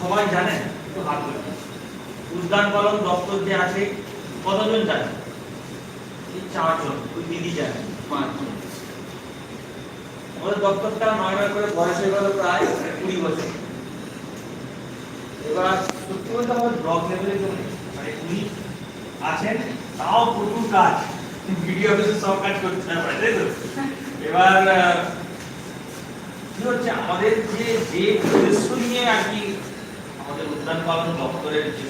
সবাই জানেন একটু হাত। উদ্যান পালন দপ্তর যে আছে, কতজন জানেন চারজন, ওই দিদি জানেন পাঁচজন। আমাদের দপ্তরটা নয় নয় করে বয়স হয়ে গেল প্রায় কুড়ি বছর। এবার সত্যি বলতে আমাদের ব্লক নেই। মানে উনি আছেন, তাও প্রচুর কাজ। ভিডিও অফিসে সব কাজ করতে না তাই তো? এবার কি হচ্ছে? আমাদের যে যে উদ্দেশ্য নিয়ে আর কি আমাদের উদ্যান পালন দপ্তরের যে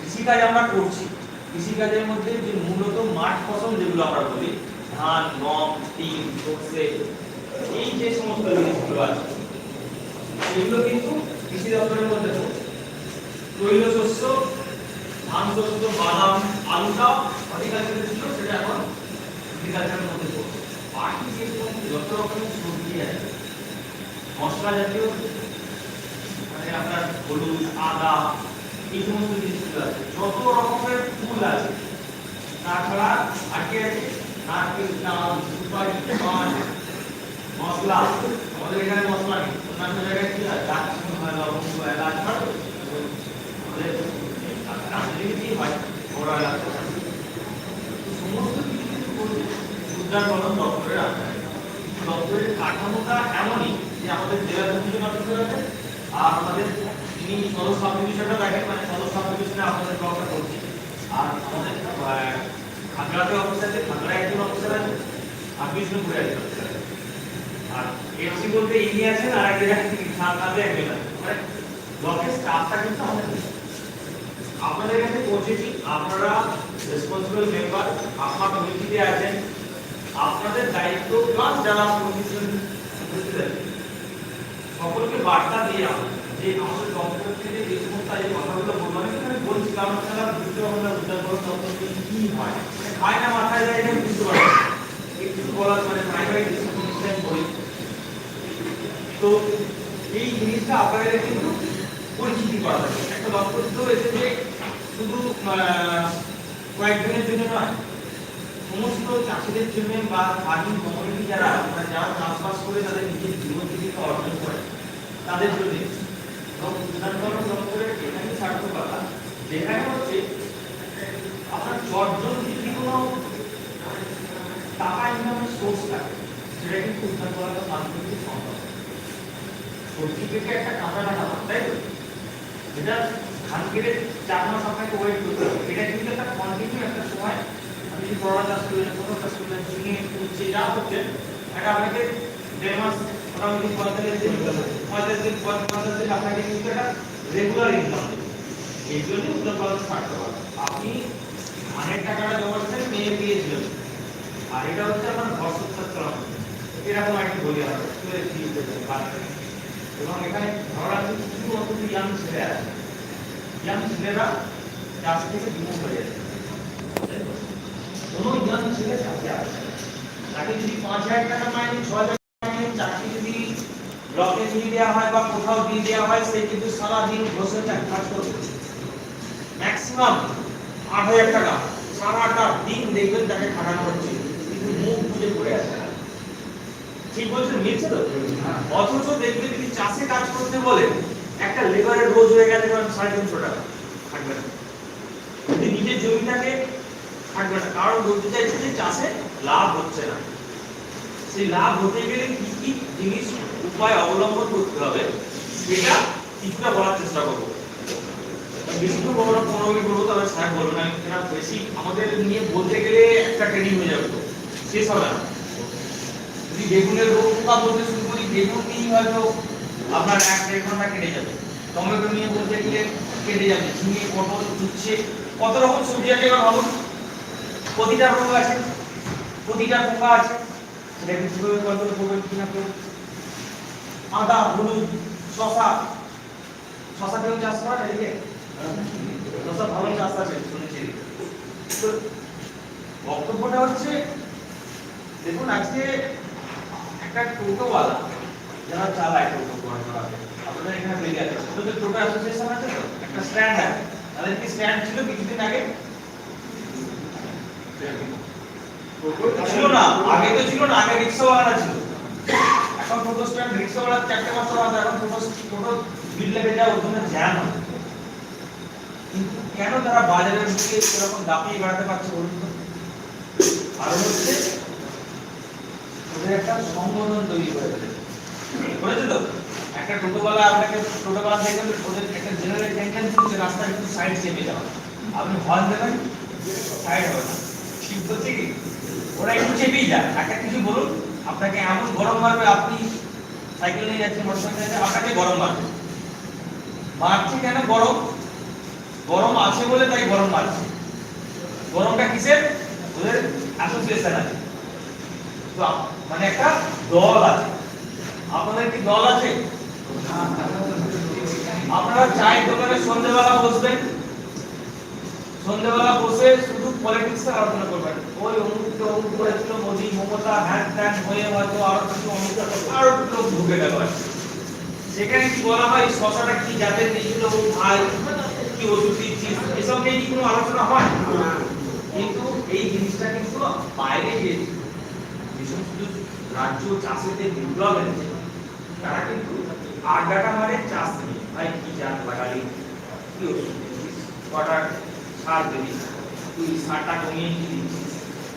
কৃষিকাজ আমরা করছি। কৃষিকাজের মধ্যে যে মূলত মাঠ ফসল যেগুলো আমরা বলি, ধান, গম, তিল, সর্ষে, এই যে সমস্ত জিনিসগুলো আছে এগুলো কিন্তু কৃষি দপ্তরের মধ্যে। তৈল শস্য, ধান শস্য, বাদাম আলুটা হর্টিকালচারে ছিল, সেটা এখন এগ্রিকালচারের মধ্যে পড়ছে। বাকি যে যত রকমের সবজি আছে, মশলা জাতীয় মানে আপনার হলুদ, আদা, এই সমস্ত জিনিসগুলো আছে। যত রকমের ফুল আছে, তাছাড়া আর কি আছে নারকেল চাল সুপারি পান মশলা। আমাদের এখানে মশলা নেই। অন্যান্য জায়গায় কি হয়? দারচিনি হয় লবঙ্গ এলাচ কাঠামোটা এমনই যে আমাদের জেলা দুজন অফিসার আছে আর আমাদের যিনি সদর সাব দেখেন মানে সদর সাব আপনাদের ব্লকটা করছে। আর আমাদের খাগড়াতে অফিস আছে, খাগড়ায় একজন অফিসার আছে, আর বিষ্ণুপুরে একজন অফিসার আছে। আর এফসি বলতে ইনি আছেন আর একজন আছেন একজন মানে ব্লকের স্টাফটা কিন্তু আমাদের আপনাদের কাছে পৌঁছেছি, আপনারা রেসপন্সিবল মেম্বার আপনার কমিটিতে আছেন, আপনাদের দায়িত্ব প্লাস যারা কমিশন উপস্থিত আছেন। সকলকে বার্তা দিয়ে যে আমাদের দপ্তর থেকে যে সমস্ত এই কথাগুলো বলব আমি বলছি কারণ আপনারা বুঝতে পারবেন না উদ্যান বড় দপ্তর থেকে কি হয়। মানে খায় না মাথায় যায় এটা বুঝতে পারবেন না। একটু বলার মানে প্রাইমারি ডিসিশন বলি। তো এই জিনিসটা আপনাদের কিন্তু পরিচিতি করা একটা দপ্তর তো এসেছে শুধু আহ, কয়েকজনের জন্য নয় সমস্ত চাষিদের জন্য বা ফার্মিং কমিউনিটি যারা মানে যারা চাষবাস করে তাদের নিজের জীবন জীবিকা অর্জন করে, তাদের জন্য। যেখানে হচ্ছে আপনার চটজন যদি কোনো টাকা ইনকামের সোর্স থাকে, সেটা কিন্তু উদ্ধার করাটা মাধ্যমে সম্ভব। সবজি থেকে একটা কাঁচা টাকা তাই তো? এটা ধান কেটে চার মাস আপনাকে ওয়েট করতে হবে, এটা কিন্তু একটা কন্টিনিউ একটা সময় করলেন ছোট চাষ করলেন ঝিঙে উচ্ছে যা হচ্ছে এটা আপনাকে দেড় মাস মোটামুটি পঁয়তাল্লিশ দিন পঁয়তাল্লিশ দিন পঞ্চাশ দিন আপনাকে কিন্তু একটা রেগুলার ইনকাম এই জন্য উদ্যোগ পালন থাকতে পারে আপনি ধানের টাকাটা জমা দিচ্ছেন মেয়ে দিয়েছিলেন। আর এটা হচ্ছে আমার সংসার চালানো। এরকম একটা বলি বাচ্চাকে। এবং এখানে ধরা আছে, শুধুমাত্র ইয়াং ছেলে আছে। ইয়াং ছেলেরা চাষ থেকে বিমুখ হয়ে যাচ্ছে। কোনো ইয়াং ছেলে চাষে আসে তাকে যদি পাঁচ হাজার টাকা মাইনে ছ হাজার চাকরি যদি ব্লকে দিয়ে দেওয়া হয় বা কোথাও দিয়ে দেওয়া হয়, সে কিন্তু সারাদিন বসে চাক- কাজ করবে। ম্যাক্সিমাম আট হাজার টাকা, সারাটা দিন দেখবেন তাকে খাটানো হচ্ছে কিন্তু মুখ বুঝে পড়ে আছে। ঠিক বলছেন, মিলছে তো? অথচ দেখবে যদি চাষে কাজ করতে বলে একটা লেবারের রোজ হয়ে গেলে সাড়ে তিনশো টাকা থাকবে যদি নিজের জমি থাকে থাকবে না। কারণ বলতে চাইছে যে চাষে লাভ হচ্ছে না। সেই লাভ হতে গেলে কি কি জিনিস উপায় অবলম্বন করতে হবে, সেটা কিছুটা বলার চেষ্টা করব। পনেরো মিনিট তবে স্যার বলব না। বেশি আমাদের নিয়ে বলতে গেলে একটা ট্রেনিং হয়ে যাবে শেষ হবে না। যদি বেগুনের রোগ পোকা বলতে শুরু করি, বেগুন নিয়ে হয়তো আপনার এক দেড় ঘণ্টা কেটে যাবে। টমেটো নিয়ে বলতে গেলে কেটে যাবে। ঝিঙে, পটল উচ্ছে কত রকম সবজি আছে এবার ভাবুন। প্রতিটা রোগ আছে, প্রতিটা পোকা আছে। সেটা আদা, হলুদ শশা শশা কেউ চাষ করেন এদিকে শশা ভালো চাষ আছে, শুনেছি। তো বক্তব্যটা হচ্ছে, দেখুন, আজকে একটা টোটোওয়ালা যারা চালায় টোটো পড়াশোনাতে আপনাদের এখানে বেরিয়ে আছে। আপনাদের টোটো অ্যাসোসিয়েশন আছে তো? একটা স্ট্যান্ড আছে। তাদের কি স্ট্যান্ড ছিল কিছুদিন আগে? ছিল না, আগে তো ছিল না, আগে ছিল। এখন টোটো স্ট্যান্ড চারটে এখন টোটো ওর জন্য জ্যাম হয়। কিন্তু কেন তারা বাজারের দিকে এরকম দাপিয়ে বেড়াতে পারছে বলুন তো? হচ্ছে ওদের একটা সংগঠন তৈরি ফেলেছে। করেছে তো? একটা টোটোওয়ালা আপনাকে টোটোওয়ালা ওদের একটা জেনারেল টেন্ডেন্সি রাস্তায় একটু সাইড চেপে যাওয়া আপনি হর্ন দেবেন সাইড হবে না। হচ্ছে ওরা একটু চেপেই যায় একটা কিছু বলুন, আপনাকে এমন গরম মারবে, আপনি সাইকেল নিয়ে যাচ্ছেন মোটরসাইকেল আপনাকে গরম মারবে। মারছে কেন গরম? গরম আছে বলে তাই গরম মারছে। গরমটা কিসের? ওদের অ্যাসোসিয়েশন আছে। তো মানে একটা দল আছে। আপনাদের কি দল আছে? আপনারা চায়ের দোকানে সন্ধ্যেবেলা বসবেন। সন্ধ্যেবেলা বসে শুধু পলিটিক্স আলোচনা করবেন ওই অমুক অমুক করেছিল মোদি, মমতা, হ্যান ত্যান হয়ে হয়তো আরও কিছু অমুক আরও লোক ঢুকে গেল। সেখানে কি বলা হয়, শশাটা কি জাতের দিয়েছিল ও ভাই? কি ওষুধ দিচ্ছিস? এসব নিয়ে কি কোনো আলোচনা হয়? কিন্তু এই জিনিসটা কিন্তু বাইরে যে যে সমস্ত রাজ্য চাষিদের বিপ্লব এনেছে তারা কিন্তু আড্ডাটা মারে চাষ নিয়ে। ভাই, কি জাত লাগালি? কি ওষুধ দিচ্ছিস? কটা সার দিবি। তুই সারটা কমিয়ে দিচ্ছিস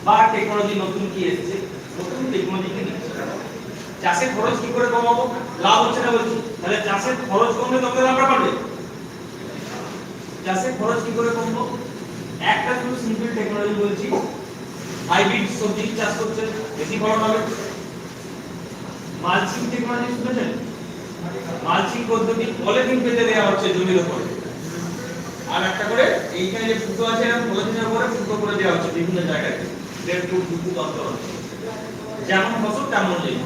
বা টেকনোলজি নতুন কি এসেছে? নতুন টেকনোলজি কি চাষের খরচ কি করে কমাবো? লাভ হচ্ছে না বলছি। তাহলে চাষের খরচ কমলে তবে লাভটা বাড়বে। চাষের খরচ কি করে কমবো? একটা শুধু সিম্পল টেকনোলজি বলছি। হাইব্রিড সবজি চাষ করছে বেশি ফলন হবে। মালচিং টেকনোলজি শুনেছেন? মালচিং পদ্ধতি পলিথিন পেতে দেওয়া হচ্ছে জমির উপরে আর একটা করে, এইখানে যে ফুটো আছে এরকম পলিথিনের উপরে ফুটো করে দেওয়া হচ্ছে বিভিন্ন জায়গায়। দেড় ফুট, দু ফুট অন্তর। যেমন ফসল তেমন জৈব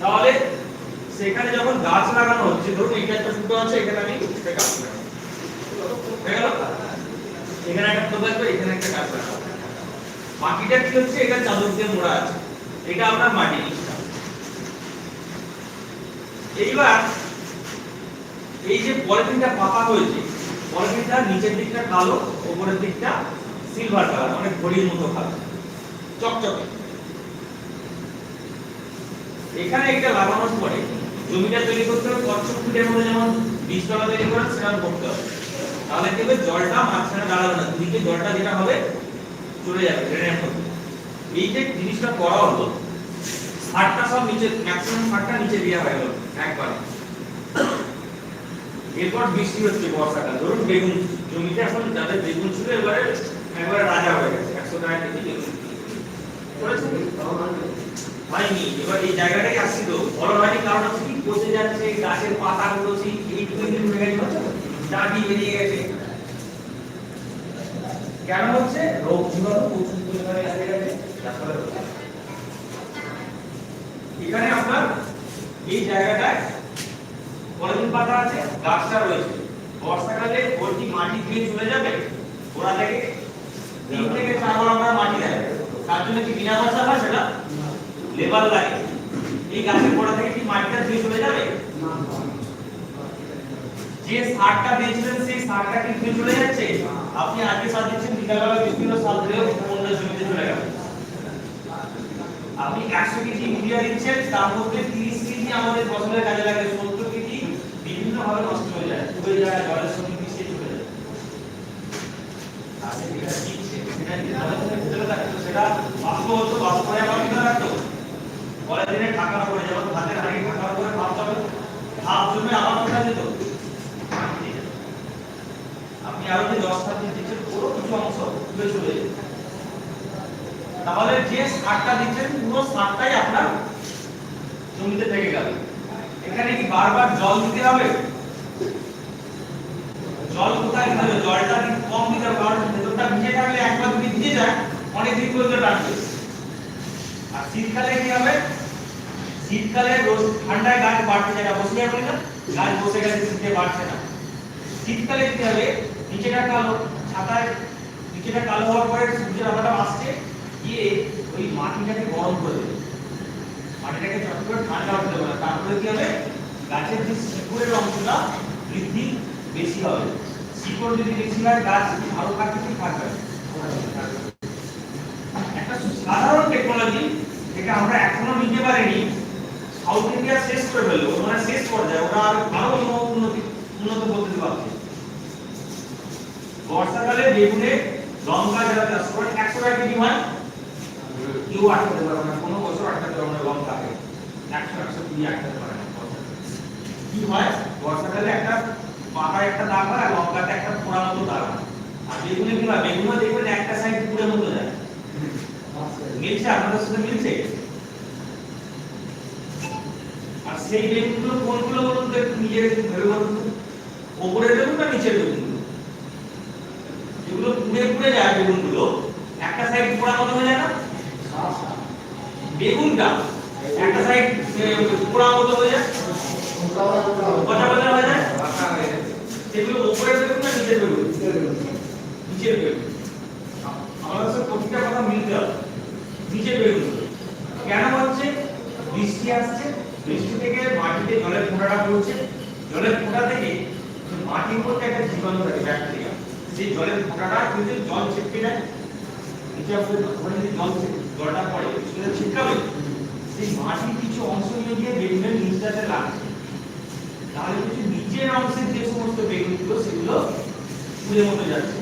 তাহলে সেখানে যখন গাছ লাগানো হচ্ছে, ধরুন এইটা একটা ফুটো আছে, এখানে আমি একটা গাছ লাগাবো। এখানে একটা ফুটো থাকবে, এখানে একটা গাছ লাগাবো। মাটিটা কি হচ্ছে? এখানে চাদর দিয়ে মোড়া আছে। এটা আমরা মাটি এইবার এই যে পলিথিনটা পাতা হয়েছে পলিথিনটা নিচের দিকটা কালো, উপরের দিকটা সিলভার কালার মানে ঘড়ির মতো কালার চকচকে। এখানে এটা লাগানোর পরে জমিটা তৈরি করতে হবে, কচ্ছপ ফিটের মধ্যে যেমন বীজতলা তৈরি করে সেরকম করতে হবে। তাহলে কি হবে? জলটা মাঝখানে দাঁড়াবে না, দুদিকে জলটা যেটা হবে, চলে যাবে ড্রেনের মধ্যে। এই যে জিনিসটা করা হলো সারটা সব নিচে ম্যাক্সিমাম সারটা নিচে দেওয়া হয়ে গেল, একবারে। এরপর বৃষ্টি হচ্ছে বর্ষাকাল। ধরুন বেগুন জমিতে এখন যাদের বেগুন ছিল, এবারে একবারে রাজা হয়ে গেছে। একশো টাকা কেজি বেগুন। হয়নি। এবার এই জায়গাটাই আসছি তো ফলন হয়নি কারণ হচ্ছে কি যাচ্ছে, গাছের পাতাগুলো সেই দিন হয়ে গেছে। বেরিয়ে গেছে। কেন হচ্ছে? রোগ জীবাণু প্রচুর পরিমাণে গেছে। এখানে আপনার এই জায়গাটায় পলিথিন পাতা আছে, গাছটা রয়েছে। বর্ষাকালে ওটি মাটি ধুয়ে চলে যাবে, ওরা থেকে তিন থেকে চার বার আমরা মাটি দেয়। তার জন্য কি বিনা খরচা হয় সেটা? লেবার লাগে। এই গাছের গোড়া থেকে কি মাটিটা ধুয়ে চলে যাবে? যে সারটা দিয়েছিলেন, সেই সারটা কি ধুয়ে চলে যাচ্ছে? আপনি আগে সার দিচ্ছেন, বিকালবেলা বিভিন্ন সার দিলেও অন্য জমিতে চলে গেল। আপনি একশো কেজি ইউরিয়া দিচ্ছেন, তার মধ্যে তিরিশ কেজি আমাদের ফসলের কাজে লাগে। ভাবে নষ্ট হয়ে যায় ডুবে যায় জলের সঙ্গে মিশে চলে যায়। সেটা হতো, হয়ে আবার ভিতরে থাকতো। পরের দিনে ঢাকা করে ভাত হবে ভাত জমে আবার যেত। আপনি আরও যে দশ সাত দিন দিচ্ছেন পুরো কিছু অংশ চলে তাহলে যে সারটা দিচ্ছেন পুরো সারটাই আপনার জমিতে থেকে গেল। এখানে কি বারবার জল দিতে হবে? জল কোথায় হবে জলটা কম দিতে হবে কারণ ভেতরটা ভিজে থাকলে একবার যদি ভিজে যায়, অনেক দিন পর্যন্ত রাখবে। আর শীতকালে কি হবে? শীতকালে রোজ ঠান্ডায় গাছ বাড়তে যায় না, বসে যাবে না? গাছ বসে গেছে, শীতে বাড়ছে না। শীতকালে কি হবে? নিচেটা কালো, ছাতায় নিচেটা কালো হওয়ার পরে সূর্যের আলোটা আসছে, গিয়ে ওই মাটিটাকে গরম করে দেবে। মাটিটাকে চট করে ঠান্ডা হতে দেবে না। তারপরে কি হবে? গাছের যে শিকড়ের অংশটা বৃদ্ধি বেশি হবে। শিকড় যদি বেশি হয়, গাছ ভালো থাকবে কি থাকবে একটা সাধারণ টেকনোলজি যেটা আমরা এখনও নিতে পারিনি সাউথ ইন্ডিয়া শেষ করে ফেলল মানে শেষ পর্যায়ে, ওরা আর আরও উন্নতি উন্নত পদ্ধতি ভাবছে বর্ষাকালে বেগুনে, লঙ্কা, যারা চাষ করেন একশো টাকা কেজি হয়। কেউ আটকাতে পারবে না, কোনো বছর আটকাতে পারবে না লঙ্কাকে একশো একশো কুড়ি আটকাতে পারে না কি হয়? বর্ষাকালে একটা পাতায় একটা দাগ হয় আর লঙ্কাতে একটা ফোড়া মতো দাগ হয় আর বেগুনে কি হয় বেগুনে দেখবেন একটা সাইড পুরো মতো যায়। মিলছে, আপনাদের সাথে মিলছে? আর সেই বেগুনগুলো কোনগুলো বলুন তো, একটু একটু ভেবে বলুন ওপরের বেগুন না নিচের বেগুনগুলো যেগুলো পুড়ে পুড়ে যায় বেগুনগুলো, একটা সাইড পোড়া মতো হয়ে যায় না? বেগুনটা একটা সাইড পোড়া মতো হয়ে যায়? কটা বাজা হয়ে যায়? সেগুলো উপরের বেগুন না নিচের বেগুন? নিচের আমাদের প্রতিটা কথা মিলতে হবে। নিচের কেন হচ্ছে? বৃষ্টি আসছে। বৃষ্টি থেকে মাটিতে জলের ফোঁটাটা পড়ছে। জলের ফোঁটা থেকে মাটির মধ্যে একটা জীবাণু থাকে, ব্যাকটেরিয়া। সেই জলের ফোঁটাটা কিন্তু জল ছিটকে যায় নিচে আপনি ওখানে যদি জল জলটা পড়ে। সেটা ছিটকাবে সেই মাটির কিছু অংশ নিয়ে গিয়ে বেগুনের নিচটাতে লাগছে। তাহলে কিছু নিচের অংশের যে সমস্ত বেগুনগুলো, সেগুলো ফুলের মতো যাচ্ছে।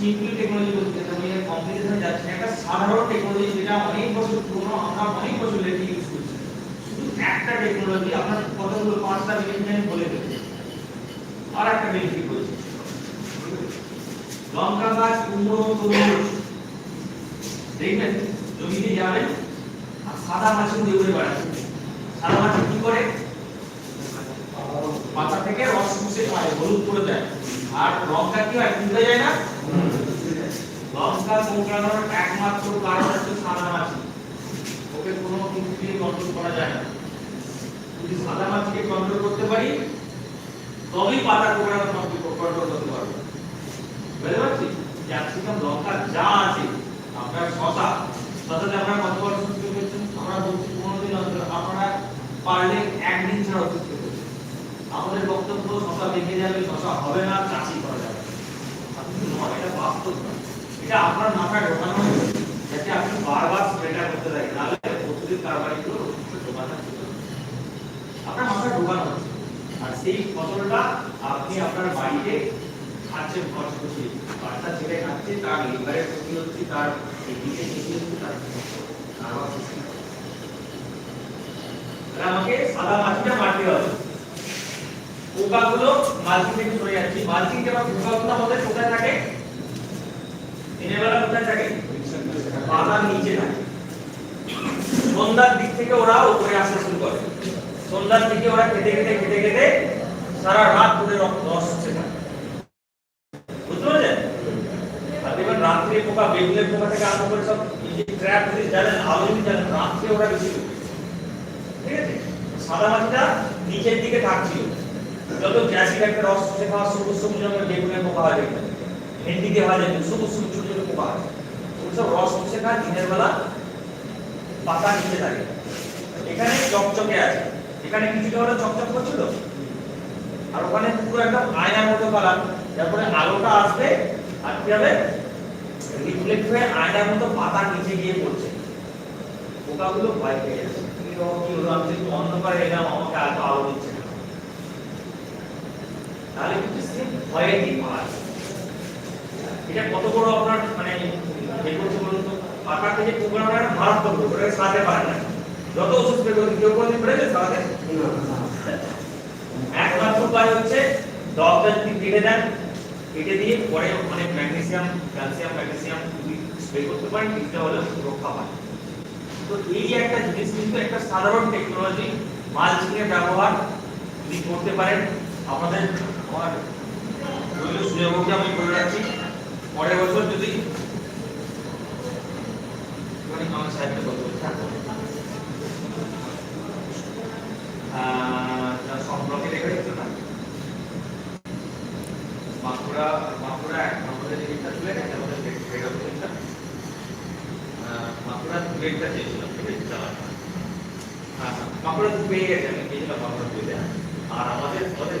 সিম্পলি টেকনোলজি বলতে আমি কম্পিটিশনে যাচ্ছি না। একটা সাধারণ টেকনোলজি যেটা অনেক বছর পুরনো, আমরা অনেক বছর লেগে ইউজ করছি। শুধু একটা টেকনোলজি আপনার কতগুলো পাঁচটা বেনিফিট আমি বলে দেবো আর একটা বেনিফিট বলছি লঙ্কা গাছ, কুমড়ো, তরমুজ, দেখবেন, জমিতে যাবেন আর সাদা মাছি উড়ে উড়ে বেড়াচ্ছে। সাদা মাছি কি করে? পাতা থেকে রস চুষে খায়, হলুদ করে দেয় আর লঙ্কা কি হয়? ফুটে যায় না? লঙ্কা কোঁকড়ানোর একমাত্র কারণ হচ্ছে সাদা মাছি। ওকে কোনো কিছু দিয়ে কন্ট্রোল করা যায় না। যদি সাদা মাছিকে কন্ট্রোল করতে পারি তবেই পাতা কোঁকড়ানো কন্ট্রোল করতে পারব বুঝতে পারছি? ক্যাপসিকাম লঙ্কা যা আছে আপনার শশা শশাতে আমরা কত বড় সুস্থ করছেন আমরা বলছি পনেরো দিন অন্তর। আপনারা পারলে একদিন ছাড়া আমাদের বক্তব্য শশা দেখে যাবে শশা হবে না চাষি করা যাবে এটা বাস্তব এটা আপনার মাথায় ঢোকানো যাতে আপনি বারবার স্প্রেটা করতে নাহলে প্রতিদিন কারবারিগুলো আপনার মাথায় ঢোকানো হচ্ছে আর সেই ফসলটা আপনি আপনার বাড়িতে খাচ্ছেন খরচ করছি বাচ্চা ছেলে খাচ্ছে, তার লিভারের ক্ষতি হচ্ছে, তার ক্ষতি হচ্ছে, তার আমাকে সাদা মাটিটা মারতে হবে। পোকাগুলো মালচিং থেকে সরে যাচ্ছে। মালচিং যখন পোকাগুলো আমাদের কোথায় থাকে? দিনের কোথায় থাকে? পাতার নিচে থাকে। সন্ধ্যার দিক থেকে ওরা উপরে আসতে শুরু করে। সন্ধ্যার দিকে ওরা খেতে খেতে খেতে খেতে সারা রাত ধরে রক্ত হচ্ছে থাকে বুঝতে পারছেন? আর দেখবেন রাত্রে পোকা, বেগুনের পোকা থেকে আরম্ভ করে সব ট্র্যাপ যদি জানেন আলো যদি জানেন রাত্রে ওরা বেশি। ঠিক আছে? সাদা মাছটা নিচের দিকে থাকছিল যত গ্যাসিক একটা রস শুষে খাওয়া সবুজ সবুজ রঙের বেগুনের পোকা হয় দেখবেন ভেন্ডিতে হয় দেখবেন সবুজ সবুজ ছোট ছোট পোকা হয় ওগুলো সব রস শুষে খায় দিনের বেলা পাতা নিচে থাকে। এখানে চকচকে আছে। এখানে কিছুটা হলে চকচক করছিল? আর ওখানে পুরো একটা আয়নার মতো কালার তারপরে আলোটা আসবে আর কি হবে? রিফ্লেক্ট হয়ে আয়নার মতো পাতা নিচে গিয়ে পড়ছে। পোকাগুলো ভয় পেয়ে যাচ্ছে। কি হলো, আমি অন্ধকারে এলাম আমাকে আলো দিচ্ছে তাহলে কিন্তু সে ভয়ে কি পায় এটা কত বড় আপনার মানে করছে বলুন তো পাতা থেকে পোকাটা মারাত্মক রোগ ওটাকে সারাতে পারে না। যত ওষুধ স্প্রে করুন কেউ কোনদিন পেরেছে সারাতে একমাত্র উপায় হচ্ছে ডগটা যদি কেটে দেন, কেটে দিয়ে পরে ওখানে ম্যাগনেসিয়াম ক্যালসিয়াম ম্যাগনেসিয়াম যদি স্প্রে করতে পারেন, কিছুটা হলেও রক্ষা পায়। তো এই একটা জিনিস কিন্তু একটা সাধারণ টেকনোলজি মালচিং এর ব্যবহার যদি করতে পারেন, আপনাদের আমার রইল সুযোগকে আমি বলে রাখছি। পরের বছর যদি রেখে বাঁকুড়া বাঁকুড়া এক গেটটা ছিল এটা আমাদের বাঁকুড়া দু চেয়েছিলাম হ্যাঁ হ্যাঁ, বাঁকুড়া পেয়ে গেছে বাঁকুড়া দুতে আর আমাদের আমাদের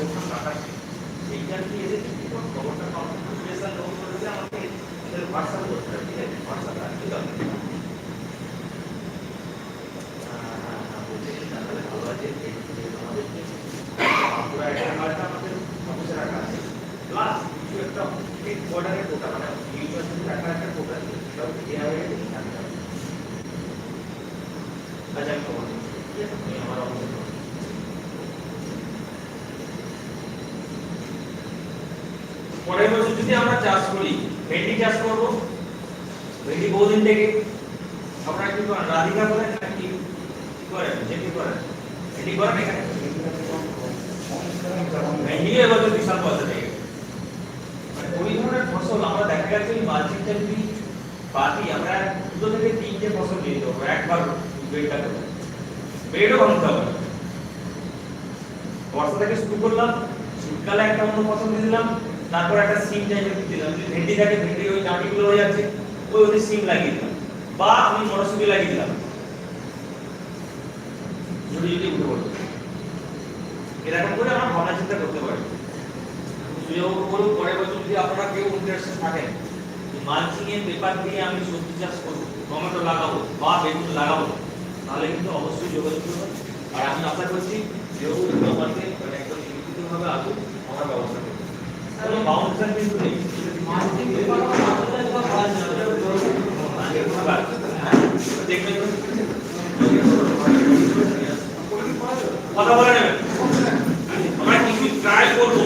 যদি আমরা চাষ করি, ভেন্ডি চাষ করব। ভেন্ডি বহুদিন থেকে আপনারা কি করেন? রাধিকা করেন নাকি কি করেন? যে কি করেন। ভেন্ডি করেন এখানে? মানে ফসল আমরা দুটো থেকে তিনটে ফসল নিয়ে যেতে একবার বেডটা করে। বেডও ভাঙতে থেকে শুরু করলাম, শীতকালে একটা অন্য ফসল দিয়ে দিলাম তারপর একটা সিম টাইপের দিলাম। যদি ভেন্ডি থাকে ভেন্ডি ওই ডাঁটিগুলো হয়ে যাচ্ছে ওই ওদের সিম লাগিয়ে দিলাম। বা আমি মটরশুঁটি লাগিয়ে দিলাম। যদি যদি উঠে পড়বে এরকম করে আমরা ভাবনা চিন্তা করতে পারি। সুযোগ করুন পরের বছর যদি আপনারা কেউ ইন্টারেস্টেড থাকেন মালচিং এর পেপার দিয়ে আমি সবজি চাষ করব টমেটো লাগাবো বা বেগুন লাগাবো তাহলে কিন্তু অবশ্যই যোগাযোগ করবেন আর আমি আশা করছি আমাকে মানে একদম লিখিতভাবে আসুন আমরা ব্যবস্থা করব কোনো বাউন্সার কিন্তু নেই মালচিং পেপার দেখবেন কথা বলে নেবেন আমরা কিছু ট্রাই করব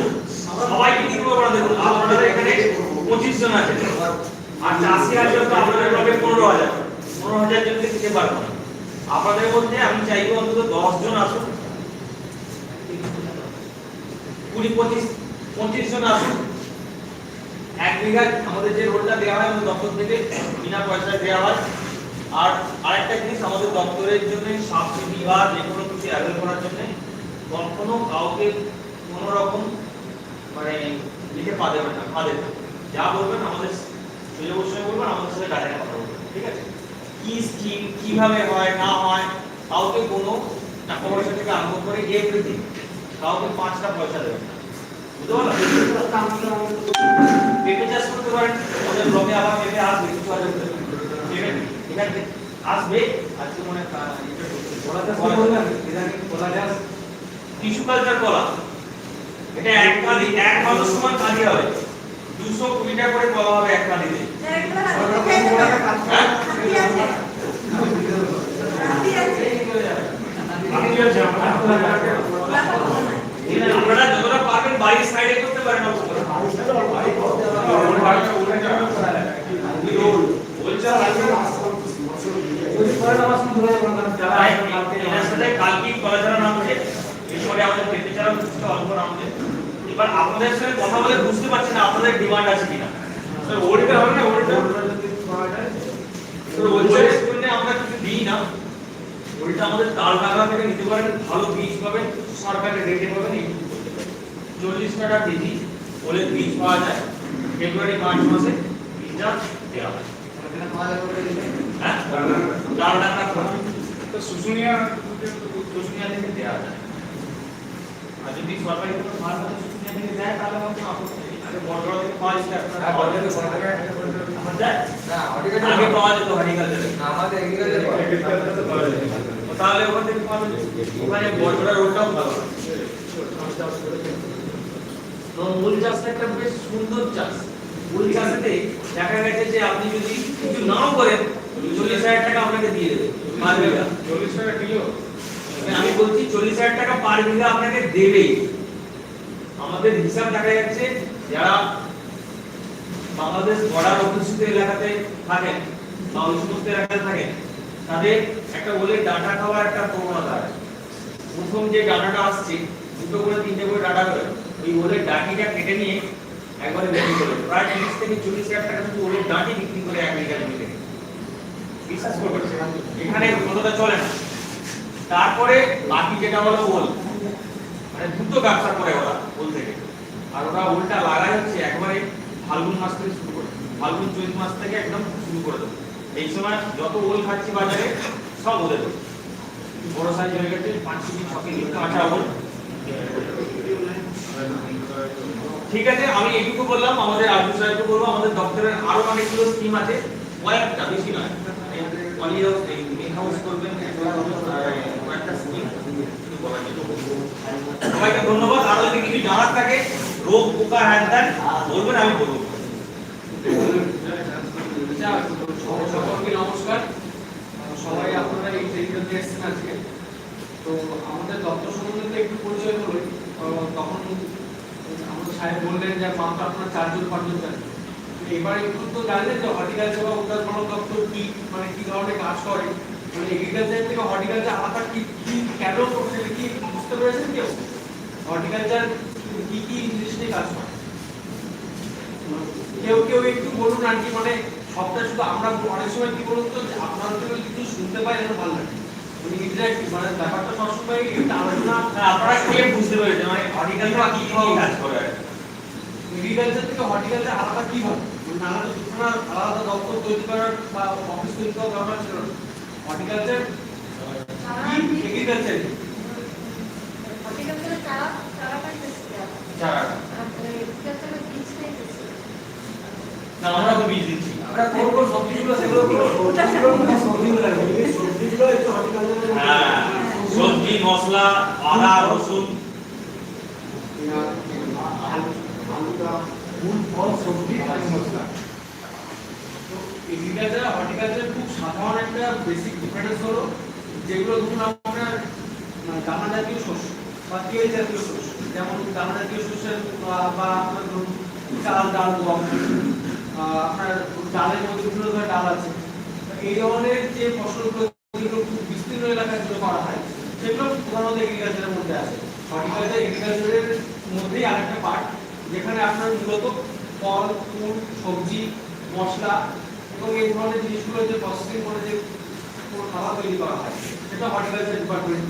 সবাইকে কি করব আমরা দেখুন আপনাদের এখানে পঁচিশ জন আছে আর চাষি আছে তো আপনাদের লগে পনেরো হাজার পনেরো হাজার জনকে দিতে পারব না আপনাদের মধ্যে আমি চাইব অন্তত দশ জন আসুন কুড়ি পঁচিশ পঁচিশ জন আসুন এক বিঘা আমাদের যে রোডটা দেওয়া হয় আমাদের দপ্তর থেকে বিনা পয়সায় দেওয়া হয় আর আরেকটা জিনিস আমাদের দপ্তরের জন্য সাবসিডি বা যে কোনো কিছু অ্যাভেল করার জন্য কখনো কাউকে কোনো রকম মানে লিখে পা দেবেন না পা দেবেন না। যা বলবেন আমাদের সুযোগ সময় বলবেন আমাদের সাথে ডাইরেক্ট কথা বলবেন ঠিক আছে কি স্কিম কীভাবে হয় না হয় কাউকে কোনো টাকা পয়সা থেকে আরম্ভ করে এভরিথিং কাউকে পাঁচটা পয়সা দেবেন না বুঝতে পারলাম পারেন আমাদের ব্লকে আবার পেঁপে আসবে কিছু করে এখানে আসবে আজকে মনে টিস্যু কালচার কলা এটা এক কালি এক মাসের সময় কালি হবে। দুশো কুড়ি টাকা করে কলা হবে এক কালিতে আপনাদের সাথে কথা বলে বুঝতে পারছি না আপনাদের ডিমান্ড আছে কিনা ওটা হবে না আমরা কিছু দিই না ওইটা আমাদের তাল বাগান থেকে নিতে পারেন ভালো বীজ পাবেন সরকারের রেটে পাবেন এইটুকু বলতে পারি। চল্লিশ টাকা কেজি বলে বীজ পাওয়া যায়। ফেব্রুয়ারি মার্চ মাসে বীজটা দেওয়া হয়। হ্যাঁ? লাল ডাঙ্গা খোলা শুশুনিয়া থেকে দেওয়া যায়। আর যদি সরকারি কোনো মাল হতে শুশুনিয়া থেকে দেয় তাহলে আমার কোনো আপত্তি নেই। আগে বড় থেকে পাওয়া যেত এখন আর বড় থেকে বড় থেকে এখন যায় কিছু নাও করেন, চল্লিশ হাজার টাকা আপনাকে দিয়ে দেবে পার বিঘা। আমি বলছি চল্লিশ হাজার টাকা পার বিঘা আপনাকে দেবেই। আমাদের হিসাব দেখা যাচ্ছে, যারা বাংলাদেশ বর্ডার অধ্যুষিত এলাকাতে থাকেন বা ওই সমস্ত এলাকাতে থাকেন তাদের একটা ওলের ডাটা খাওয়ার একটা প্রবণতা প্রথম যে ডাটাটা আসছে, দুটো করে তিনটে করে ডাটা করে ওই ওলের ডাটিটা কেটে নিয়ে একবারে বিক্রি করে প্রায় তিরিশ থেকে চল্লিশ হাজার টাকা শুধু ওলের ডাটি বিক্রি করে এক বিঘা জমি বিশ্বাস করবেন এখানে কতটা চলে না। তারপরে বাকি যেটা হলো ওল মানে দুটো ব্যবসা করে ওরা ওল থেকে। আর ওরা ওলটা লাগাই হচ্ছে একবারে ফাল্গুন মাস থেকে শুরু করে, ফাল্গুন চৈত মাস থেকে একদম শুরু করে দেবো। এই সময় যত ওল খাচ্ছি বাজারে, সব ওদের বড় সাইজ হয়ে গেছে, পাঁচ কেজি, ছ কেজি, কাঁচা ওল। ঠিক আছে, আমি এইটুকু বললাম, আমাদের আজু সাহেবকে বলব, আমাদের দপ্তরের আরও অনেকগুলো স্কিম আছে। কয়েকটা, বেশি নয়। সবাইকে ধন্যবাদ। আরও যদি কিছু জানার থাকে রোগ পোকা হ্যান ত্যান বলবেন আমি বলব। আচ্ছা, সকলকে নমস্কার। সবাই আপনারা এই আজকে। তো আমাদের দপ্তর সম্বন্ধে একটু পরিচয় তখন আমাদের সাহেব বললেন যে মাত্র আপনার চারজন পাঁচজন জানেন এবার একটু তো জানলেন যে হর্টিকালচার বা উদ্যান দপ্তর কি মানে কি ধরনের কাজ করে? মানে এগ্রিকালচার থেকে হর্টিকালচার আলাদা কি কি কেন করছে কি বুঝতে পেরেছেন কেউ? হর্টিকালচার কি কি জিনিস নিয়ে কাজ করে? কেউ কেউ একটু বলুন আর কি মানে সবটা শুধু আমরা অনেক সময় কি বলুন তো যে আপনারা থেকে কিছু শুনতে পাই যেন ভালো লাগে। মানে এক্স্যাক্ট মানে ব্যাপারটা সবসময় একটা আলোচনা আপনারা কে বুঝতে পেরেছেন মানে হর্টিকালচার কি কি কাজ করে এগ্রিকালচার থেকে হর্টিকালচার আলাদা কি হয়? মানে আলাদা আলাদা দপ্তর তৈরি করার বা অফিস তৈরি করার দরকার ছিল না। হর্টিকালচার কি? এগ্রিকালচার হর্টিকালচারের চারা চারা পাইতেছি যারা তারপরে এগ্রিকালচারের বীজ পাইতেছি না আমরা তো বীজ দিচ্ছি। আমরা কোন কোন সবজিগুলো সেগুলো সবজিগুলো একটু হ্যাঁ সবজি মশলা আদা রসুন। এগ্রিকালচার হর্টিকালচার খুব সাধারণ একটা বেসিক ডিফারেন্স হলো যেগুলো ধরুন আপনার মানে দানা জাতীয় শস্য। বা তেল জাতীয় শস্য যেমন দানা জাতীয় শস্যের বা- আপনার ধরুন চাল, ডাল, গম আপনার ডালের মধ্যে বিভিন্ন ধরনের ডাল আছে। এই ধরনের যে ফসলগুলো খুব বিস্তীর্ণ এলাকায় যেগুলো করা হয়, সেগুলো প্রধানত এগ্রিকালচারের মধ্যে আছে। হর্টিকালচার এগ্রিকালচারের মধ্যেই আরেকটা পার্ট যেখানে আপনার মূলত ফল, ফুল, সবজি, মশলা এবং এই ধরনের জিনিসগুলো যে প্রসেসিং করে যে কোনো খাবার তৈরি করা হয়, সেটা হর্টিকালচার ডিপার্টমেন্ট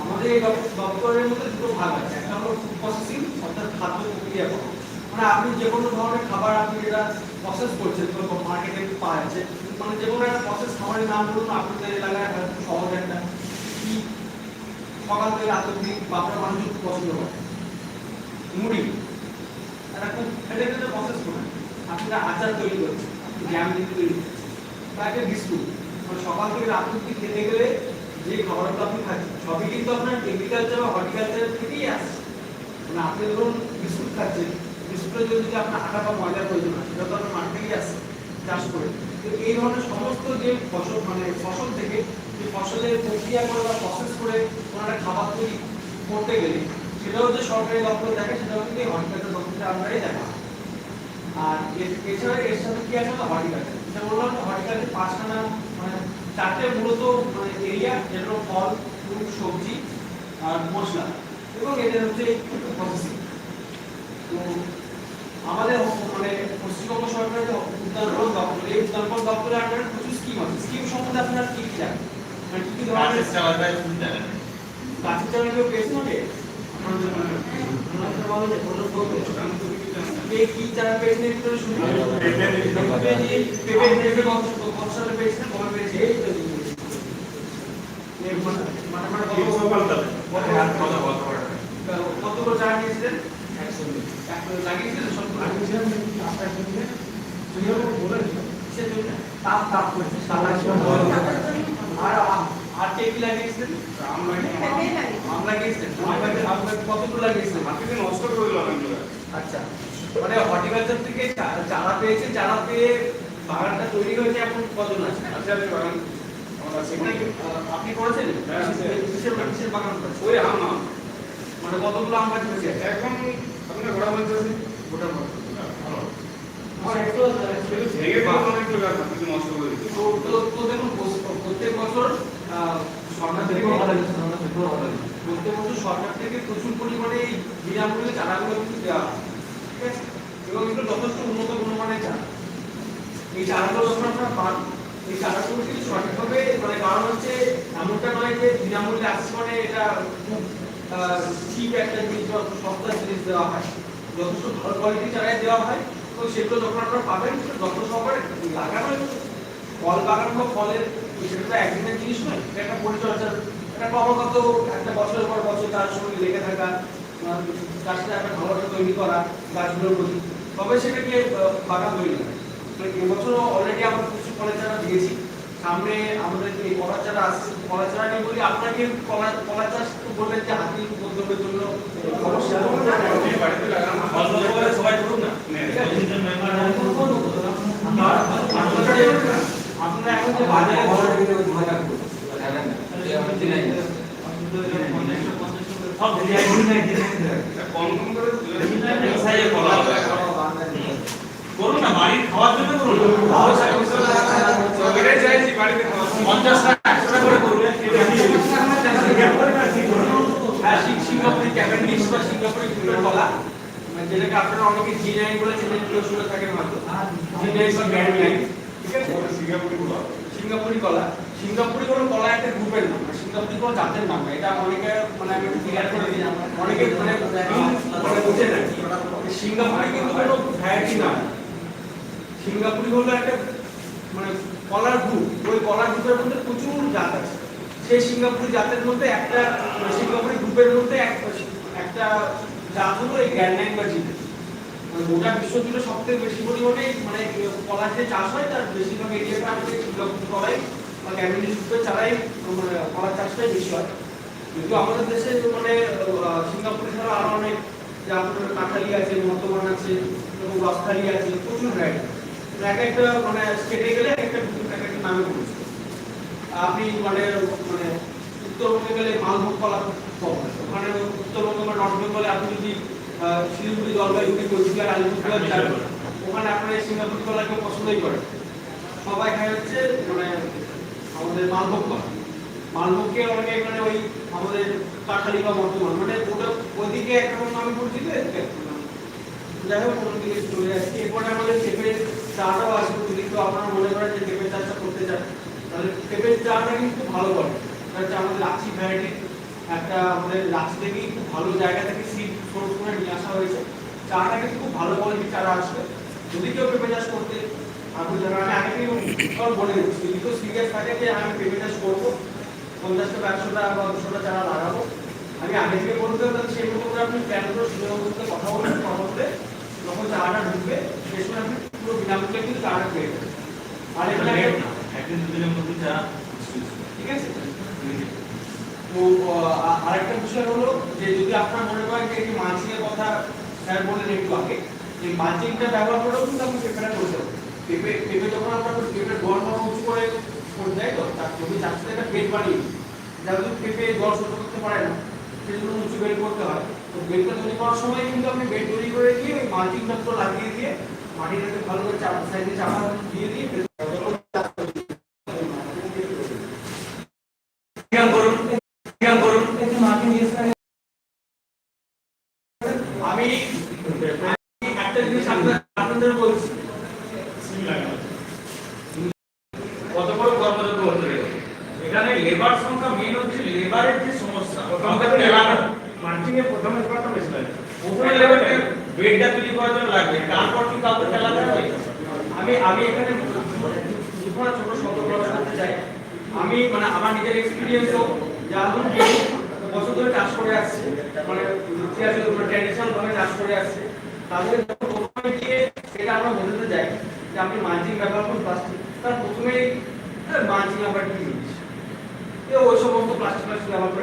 আমাদের দপ্তরের মধ্যে দুটো ভাগ আছে। একটা হলো ফুড প্রসেসিং অর্থাৎ খাদ্য প্রক্রিয়াকরণ মানে আপনি যে কোনো ধরনের খাবার আপনি যেটা প্রসেস করছেন মার্কেটে পাওয়া মানে যে কোনো একটা প্রসেস খাবারের নাম বলুন, আপনাদের এলাকায় সহজ একটা। কি সকাল থেকে রাত অব্দি বাপরা মানুষ পছন্দ করে মুড়ি। এটা খুব এটা একটা প্রসেস করে আপনি একটা আচার তৈরি করছেন জ্যাম তৈরি করছেন, বা একটা বিস্কুট। মানে সকাল থেকে রাত অব্দি খেতে গেলে যে খাবারগুলো আপনি খাচ্ছেন সবই কিন্তু আপনার এগ্রিকালচার বা হর্টিকালচার থেকেই আসছে মানে আপনি ধরুন বিস্কুট খাচ্ছেন, বিস্কুটের জন্য যদি আপনার আটা বা ময়দার প্রয়োজন হয়, সেটা তো আপনার মাঠ থেকেই আসছে চাষ করে। তো এই ধরনের সমস্ত যে ফসল মানে ফসল থেকে যে ফসলের প্রক্রিয়া করে বা প্রসেস করে কোনো একটা খাবার তৈরি করতে গেলে, সেটাও যে সরকারি দপ্তর দেখে, সেটাও কিন্তু এই হর্টিকালচার দপ্তরের আমরাই দেখা। আর এছাড়া এর সাথে কি আছে? হর্টিকালচার যেটা বললাম হর্টিকালচার পাঁচখানা মানে চারটে মূলত মানে এরিয়া যেটা হলো ফল ফুল সবজি আর মশলা এবং এদের হচ্ছে প্রসেসিং তো আমাদের মানে পশ্চিমবঙ্গ সরকারের যে উদ্যানপালন দপ্তর এই উদ্যানপালন দপ্তরে আপনার প্রচুর স্কিম আছে। স্কিম সম্বন্ধে আপনার কি জানেন? মানে কি কি ধরনের গাছের চারা কেউ পেয়েছেন আগে এই কি চারা পেয়েছেন একটু শুনি পেঁপে দিয়ে পেঁপে পেঁপে কত কত সালে পেয়েছেন কবে পেয়েছেন এই তো এই কত কথা বলতে পারে না। কত করে চারা নিয়েছিলেন একশো জন্য? তাপ তাপ করছে আর কে কি লাগিয়েছিলেন। পেঁপে লাগে আম লাগিয়েছিলেন? আম লাগি- আম লাগি- আচ্ছা। মানে হর্টিকালচার থেকে চারা পেয়েছে চারা পেয়ে বাগানটা তৈরি হয়েছে এখন কজন আছে? এটা কি, আপনি করেছেন? হ্যাঁ, মানে কতগুলো আম গাছ হয়েছে? তো- তো দেখুন প্রত্যেক বছর যথেষ্ট মানে কারণ হচ্ছে এমনটা নয় যে বিনামূল্যে আসছে মানে এটা খুব জিনিস দেওয়া হয়। যথেষ্ট ভালো কোয়ালিটি চারাই দেওয়া হয়। তো সেগুলো যখন আপনারা পাবেন যত্ন সহকারে লাগানো ফল বাগান ফলের সেটা তো একদিনের জিনিস নয় এটা একটা পরিচর্যার একটা ক্রমাগত একটা বছরের পর বছর তার সঙ্গে লেগে থাকা তার সাথে একটা ভালোবাসা তৈরি করা গাছগুলোর প্রতি। তবে সেটাকে বাগান তৈরি তো এবছরও অলরেডি আমরা কিছু ফলের চারা দিয়েছি। সামনে আমাদের এই কলার চারা আসছে কলার চারা নিয়ে বলি আপনাকে কলার কলার চাষ তো বললেন যে হাতি উদ্যোগের জন্য সমস্যা সবাই করুন না। আপনারা এখন যে বাজারে সব এই সাইজে কলা করুন না বাড়ির খাওয়ার জন্য করুন পঞ্চাশ টাকা একশো টাকা করে করুন। হ্যাঁ, সিঙ্গাপুরি ক্যাভেন্ডিশ বা সিঙ্গাপুরি ফুলের কলা। যেটাকে আপনারা অনেকে জি নাইন বলে শুনে থাকেন হয়তো জি নাইন বা গ্র্যান্ড নাইন ঠিক আছে সিঙ্গাপুরি কলা। সিঙ্গাপুরি কোনো কলা একটা গ্রুপের নাম সিঙ্গাপুরি কোনো জাতের নাম এটা অনেকে মানে আমি ক্লিয়ার করে দিই অনেকে মানে মানে বুঝে না সিঙ্গাপুরি কিন্তু কোনো ভ্যারাইটি না। সিঙ্গাপুরি হলো একটা মানে কলার গ্রুপ ওই কলার গ্রুপের মধ্যে প্রচুর জাত আছে। সেই সিঙ্গাপুরি জাতের মধ্যে একটা মানে সিঙ্গাপুরি গ্রুপের মধ্যে এক- একটা জাত হলো এই গ্র্যান্ডাইন বা মানে গোটা বিশ্ব জুড়ে সব থেকে বেশি পরিমাণে মানে কলার যে চাষ হয়, তার বেশিরভাগ এরিয়াটা আমাদের কলাই বা ক্যাবিনেট চারাই মানে কলার চাষটাই বেশি হয়। কিন্তু আমাদের দেশে মানে সিঙ্গাপুরি ছাড়া আরও অনেক আপনার কাঁঠালি আছে, বর্তমান আছে, এবং রসখালি আছে, প্রচুর ভ্যারাইটি এক একটা মানে স্টেটে গেলে এক একটা এক একটা নামে পরিচিত আপনি মানে মানে উত্তরবঙ্গে গেলে মালভোগ কলা হয়। ওখানে উত্তরবঙ্গ বা নর্থ বেঙ্গলে আপনি যদি শিলিগুড়ি জলপাইগুড়ি কোচবিহার আলিপুরদুয়ার যান ওখানে আপনার এই সিঙ্গাপুরি কলা কেউ পছন্দই করে না। সবাই খায় হচ্ছে মানে আমাদের মালভোগ কলা মালভোগকে অনেকে মানে ওই আমাদের কাঠালি বা বর্তমান মানে ওটা ওইদিকে একরকম নামে পরিচিত। যাই হোক দিকে চলে যাচ্ছি এরপরে আমাদের পেঁপের চাটাও আছে যদি কেউ আপনারা মনে করেন যে পেঁপের চাষটা করতে চান তাহলে পেঁপের চাটা কিন্তু ভালো করে হচ্ছে আমাদের লাচি ভ্যারাইটি একটা আমাদের লাচি থেকেই খুব ভালো জায়গা থেকে সোর্স করে নিয়ে আসা হয়েছে। চাটা কিন্তু খুব ভালো কোয়ালিটির চারা আসবে যদি কেউ পেঁপে চাষ করতে আপনি যারা আমি আগে থেকে বলে দিচ্ছি। যদি কেউ সিরিয়াস থাকে যে আমি পেঁপে চাষ করব পঞ্চাশটা একশোটা বা দুশোটা চারা লাগাবো আমি আগে থেকে বলতে হবে সেই মতো করে আপনি প্ল্যান করে সুন্দর সাথে কথা বলবেন বলতে যখন চারাটা ঢুকবে সেই সময় আপনি পুরো বিনামূল্যে কিন্তু চারাটা পেয়ে যাবেন। আর এখানে একদিন দুদিনের মধ্যে যা ঠিক আছে? তো আরেকটা বিষয় হলো যে যদি আপনার মনে করেন যে এই মালচিং কথা স্যার বললেন একটু আগে এই মালচিংটা ব্যবহার করেও কিন্তু আপনি পেঁপেটা করতে হবে পেঁপে পেঁপে যখন আমরা পেঁপে গড় উঁচু করে করে দেয় তো, তার জমি চাষতে একটা বেড বানিয়ে। যারা যদি পেঁপে গড় সহ্য করতে পারে না, সেজন্য উঁচু বেড করতে হয় তো বেডটা তৈরি করার সময় কিন্তু আপনি বেড তৈরি করে দিয়ে ওই মালচিং যন্ত্র লাগিয়ে দিয়ে মাটিটাকে ভালো করে চাপ, সাইডে চাপা দিয়ে দিয়ে জ্ঞান করুন জ্ঞান করুন আমি আমি একটা জিনিস আপনাদের আপনাদের বলছি কত বড় কর্মযোগ্য হতে গেলে এখানে লেবার সংখ্যা মেন হচ্ছে লেবারের যে সমস্যা আমাদের এলাকা মার্চিংয়ে প্রথমে কত বেশি লাগে প্রথমে লেবারকে বেডটা তৈরি করার জন্য লাগবে তারপর কি কাউকে ফেলাতে হবে আমি আমি এখানে দুটো ছোট শব্দ প্রকাশ করতে চাই আমি মানে আমার নিজের এক্সপিরিয়েন্সও যারা ধরুন বছর ধরে চাষ করে আসছে মানে ইতিহাসে ট্র্যাডিশনাল ভাবে চাষ করে আসছে তাদের প্রথমে গিয়ে সেটা আমরা বোঝাতে যাই যে আপনি মাঞ্চিং ব্যবহার করুন প্লাস্টিক তার প্রথমেই মাঞ্চিং আবার কি জিনিস? ওই সমস্ত প্লাস্টিক প্লাস্টিক ব্যবহার করে